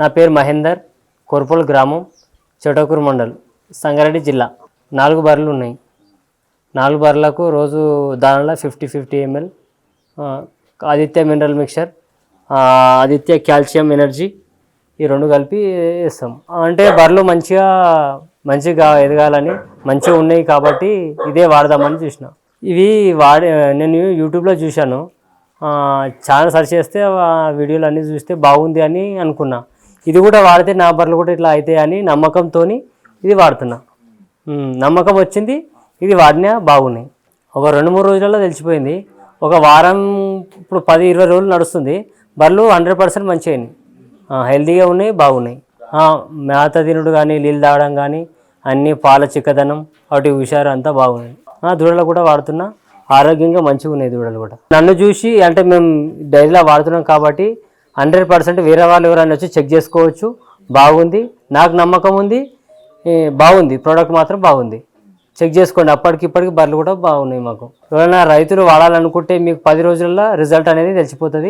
నా పేరు మహేందర్ కోర్పోల్ గ్రామం చోటకూరు మండల్ సంగారెడ్డి జిల్లా. నాలుగు బర్రెలు ఉన్నాయి. నాలుగు బర్రెలకు రోజు దానిలో fifty fifty ML Aditya mineral mixture Aditya calcium energy ఈ రెండు కలిపి వేస్తాం. అంటే బర్రెలు మంచిగా మంచిగా ఎదగాలని మంచిగా ఉన్నాయి కాబట్టి ఇదే వాడదామని చూసిన. ఇవి వాడే నేను యూట్యూబ్లో చూశాను. ఛానల్ చాలా సెర్చ్ చేస్తే వీడియోలు అన్నీ చూస్తే బాగుంది అని అనుకున్నా. ఇది కూడా వాడితే నా బర్రెలు కూడా ఇట్లా అవుతాయి అని నమ్మకంతో ఇది వాడుతున్నా. నమ్మకం వచ్చింది ఇది వాడినా బాగున్నాయి. ఒక రెండు మూడు రోజులలో తెలిసిపోయింది. ఒక వారం ఇప్పుడు పది ఇరవై రోజులు నడుస్తుంది. బర్రెలు హండ్రెడ్ పర్సెంట్ మంచిగా అయినాయి. హెల్తీగా ఉన్నాయి బాగున్నాయి. మేత తినుడు కానీ నీళ్ళు తాగడం కానీ అన్నీ పాల చిక్కదనం వాటి హుషారు అంతా బాగున్నాయి. దూడలు కూడా వాడుతున్నా. ఆరోగ్యంగా మంచిగా ఉన్నాయి దూడలు కూడా. నన్ను చూసి అంటే మేము డైరీలో వాడుతున్నాం కాబట్టి హండ్రెడ్ పర్సెంట్ వేరే వాళ్ళు ఎవరైనా వచ్చి చెక్ చేసుకోవచ్చు. బాగుంది. నాకు నమ్మకం ఉంది. బాగుంది. ప్రోడక్ట్ మాత్రం బాగుంది. చెక్ చేసుకోండి. అప్పటికి ఇప్పటికి బర్రెలు కూడా బాగున్నాయి మాకు. ఎవరైనా రైతులు వాడాలనుకుంటే మీకు పది రోజుల్లో రిజల్ట్ అనేది తెలిసిపోతుంది.